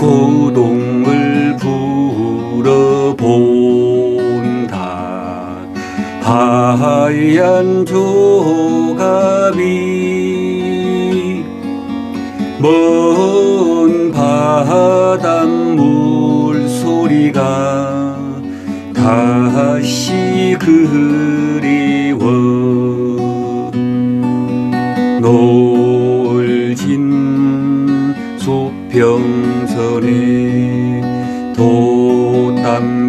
고동을 불어본다. 하얀 조갑이 먼 바닷물 소리가 다시 그리워. 놀진 수평선에 돛담배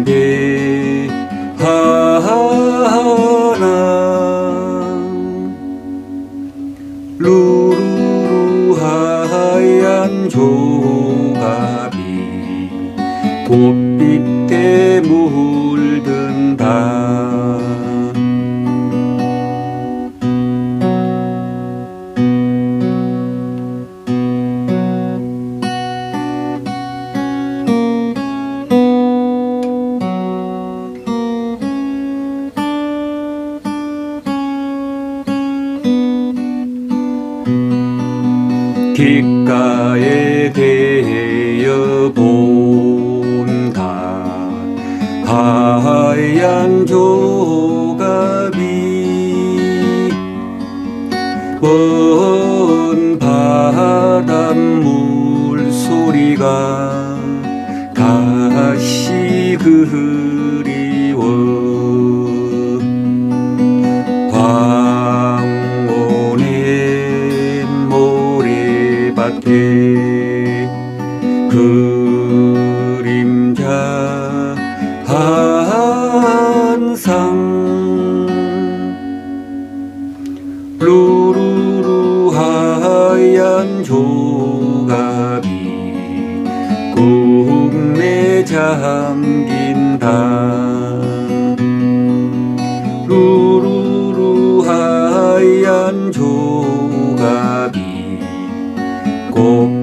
하나. 루루루 하얀 조갑이 꽃빛에 물든다 귓가에 대어 본다. 하얀 조갑이 먼 바닷물 소리가 다시 그리 모래밭에 그림자 한상. 루루루 하얀 조갑이 꿈에 잠긴다 루루루 하얀 조갑이 꽃빛